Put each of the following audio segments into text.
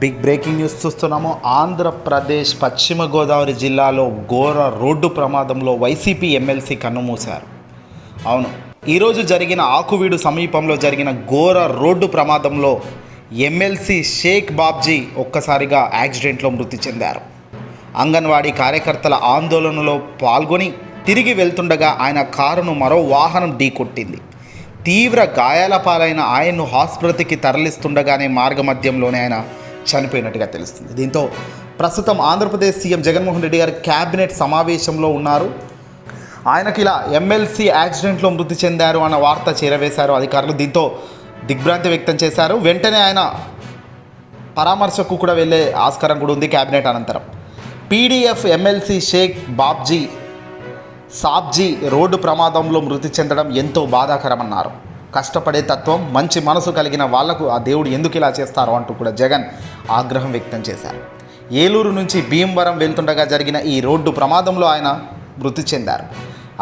Big breaking news చూస్తున్నాము. ఆంధ్రప్రదేశ్ పశ్చిమ గోదావరి జిల్లాలో ఘోర రోడ్డు ప్రమాదంలో వైసీపీ ఎమ్మెల్సీ కన్నుమూశారు అవును ఈరోజు జరిగిన ఆకువీడు సమీపంలో జరిగిన ఘోర రోడ్డు ప్రమాదంలో ఎమ్మెల్సీ షేక్ బాబ్జీ ఒక్కసారిగా యాక్సిడెంట్లో మృతి చెందారు. అంగన్వాడీ కార్యకర్తల ఆందోళనలో పాల్గొని తిరిగి వెళ్తుండగా ఆయన కారును మరో వాహనం ఢీకొట్టింది. తీవ్ర గాయాల పాలైన ఆయన్ను ఆసుపత్రికి తరలిస్తుండగానే మార్గమధ్యంలోనే ఆయన చనిపోయినట్టుగా తెలుస్తుంది. దీంతో ప్రస్తుతం ఆంధ్రప్రదేశ్ సీఎం జగన్మోహన్ రెడ్డి గారు క్యాబినెట్ సమావేశంలో ఉన్నారు. ఆయనకి ఇలా ఎమ్మెల్సీ యాక్సిడెంట్లో మృతి చెందారు అన్న వార్త చేరవేశారు అధికారులు. దీంతో దిగ్భ్రాంతి వ్యక్తం చేశారు. వెంటనే ఆయన పరామర్శకు కూడా వెళ్ళే ఆస్కారం కూడా ఉంది క్యాబినెట్ అనంతరం. PDF MLC Shaik Babji Sabji road ప్రమాదంలో మృతి చెందడం ఎంతో బాధాకరమన్నారు. కష్టపడే తత్వం మంచి మనసు కలిగిన వాళ్ళకు ఆ దేవుడు ఎందుకు ఇలా చేస్తారో అంటూ కూడా జగన్ ఆగ్రహం వ్యక్తం చేశారు. ఏలూరు నుంచి భీమవరం వెళ్తుండగా జరిగిన ఈ రోడ్డు ప్రమాదంలో ఆయన మృతి చెందారు.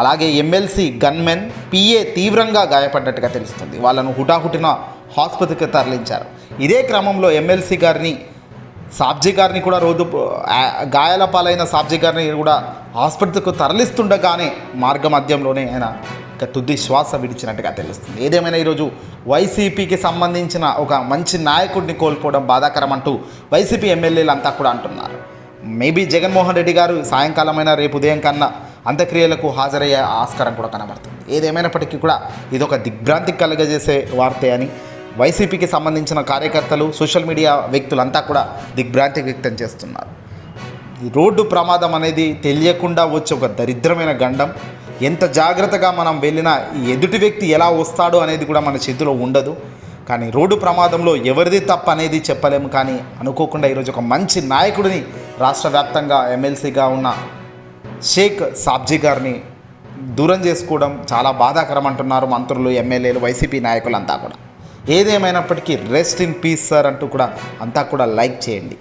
అలాగే ఎమ్మెల్సీ గన్మెన్ పిఏ తీవ్రంగా గాయపడ్డట్టుగా తెలుస్తుంది. వాళ్ళను హుటాహుటిన ఆసుపత్రికి తరలించారు. ఇదే క్రమంలో ఎమ్మెల్సీ గారిని సాబ్జీ గారిని కూడా రోజు గాయాల పాలైన సాబ్జీ గారిని కూడా ఆసుపత్రికి తరలిస్తుండగానే మార్గ మధ్యంలోనే ఆయన ఇక తుది శ్వాస విడిచినట్టుగా తెలుస్తుంది. ఏదేమైనా ఈరోజు వైసీపీకి సంబంధించిన ఒక మంచి నాయకుడిని కోల్పోవడం బాధాకరం అంటూ వైసీపీ ఎమ్మెల్యేలు అంతా కూడా అంటున్నారు. మేబీ జగన్మోహన్ రెడ్డి గారు సాయంకాలమైన రేపు ఉదయం కన్నా అంత్యక్రియలకు హాజరయ్యే ఆస్కారం కూడా కనబడుతుంది. ఏదేమైనప్పటికీ కూడా ఇదొక దిగ్భ్రాంతి కలుగజేసే వార్తే అని వైసీపీకి సంబంధించిన కార్యకర్తలు సోషల్ మీడియా వ్యక్తులంతా కూడా దిగ్భ్రాంతి వ్యక్తం చేస్తున్నారు. రోడ్డు ప్రమాదం అనేది తెలియకుండా వచ్చే ఒక దరిద్రమైన గండం. ఎంత జాగ్రత్తగా మనం వెళ్ళినా ఈ ఎదుటి వ్యక్తి ఎలా వస్తాడో అనేది కూడా మన చేతిలో ఉండదు. కానీ రోడ్డు ప్రమాదంలో ఎవరిది తప్పు అనేది చెప్పలేము. కానీ అనుకోకుండా ఈరోజు ఒక మంచి నాయకుడిని రాష్ట్ర వ్యాప్తంగా ఎమ్మెల్సీగా ఉన్న షేక్ సాబ్జీ గారిని దూరం చేసుకోవడం చాలా బాధాకరం అంటున్నారు మంత్రులు ఎమ్మెల్యేలు వైసీపీ నాయకులంతా కూడా. ఏదేమైనప్పటికీ రెస్ట్ ఇన్ పీస్ సార్ అంటూ కూడా అంతా కూడా లైక్ చేయండి.